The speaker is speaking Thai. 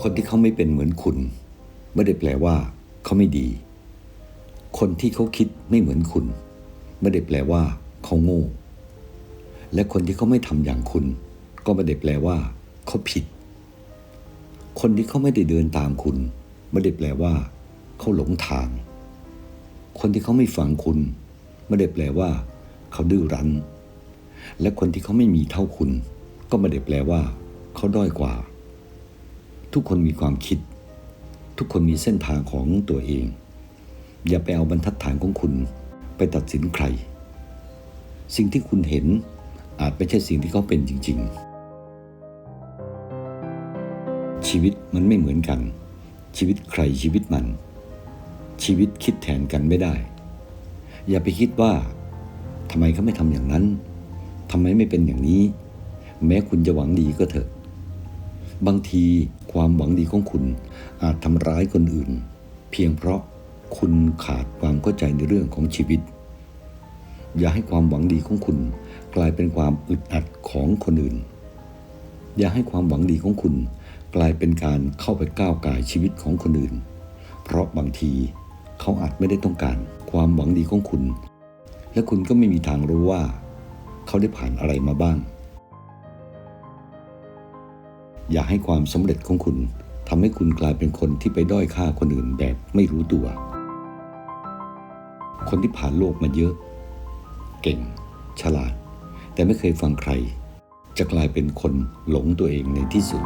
คนที่เขาไม่เป็นเหมือนคุณ ไม่ได้แปลว่า เขาไม่ดี คนที่เขาคิดไม่เหมือนคุณ ไม่ได้แปลว่า เขาโง่ และคนที่เขาไม่ทำอย่างคุณ ก็ไม่ได้แปลว่า เขาผิด คนที่เขาไม่ได้เดินตามคุณ ไม่ได้แปลว่า เขาหลงทาง คนที่เขาไม่ฟังคุณ ไม่ได้แปลว่า เขาดื้อรั้น และคนที่เขาไม่มีเท่าคุณ ก็ไม่ได้แปลว่า เขาด้อยกว่า ทุกคนมีความคิด ทุกคนมีเส้นทางของตัวเอง อย่าไปเอาบรรทัดฐานของคุณ ไปตัดสินใคร สิ่งที่คุณเห็นอาจไม่ใช่สิ่งที่เขาเป็นจริง ๆ ชีวิตมันไม่เหมือนกัน ชีวิตใครชีวิตมัน ชีวิตคิดแทนกันไม่ได้ อย่าไปคิดว่าทำไมเขาไม่ทำอย่างนั้น ทำไมไม่เป็นอย่างนี้ แม้คุณจะหวังดีก็เถอะ บางทีความหวังดีของคุณ อาจทำร้ายคนอื่น เพียงเพราะคุณขาดความเข้าใจในเรื่องของชีวิต อย่าให้ความหวังดีของคุณ กลายเป็นความอึดอัดของคนอื่น อย่าให้ความหวังดีของคุณ กลายเป็นการเข้าไปก้าวไก่ายชีวิตของคนอื่น เพราะบางทีเขาอาจไม่ได้ต้องการความหวังดีของคุณ และคุณก็ไม่มีทางรู้ว่า เขาได้ผ่านอะไรมาบ้าง อย่าให้ความสำเร็จของคุณทำให้คุณกลายเป็นคนที่ไปด้อยค่าคนอื่นแบบไม่รู้ตัว คนที่ผ่านโลกมาเยอะ เก่ง ฉลาด แต่ไม่เคยฟังใคร จะกลายเป็นคนหลงตัวเองในที่สุด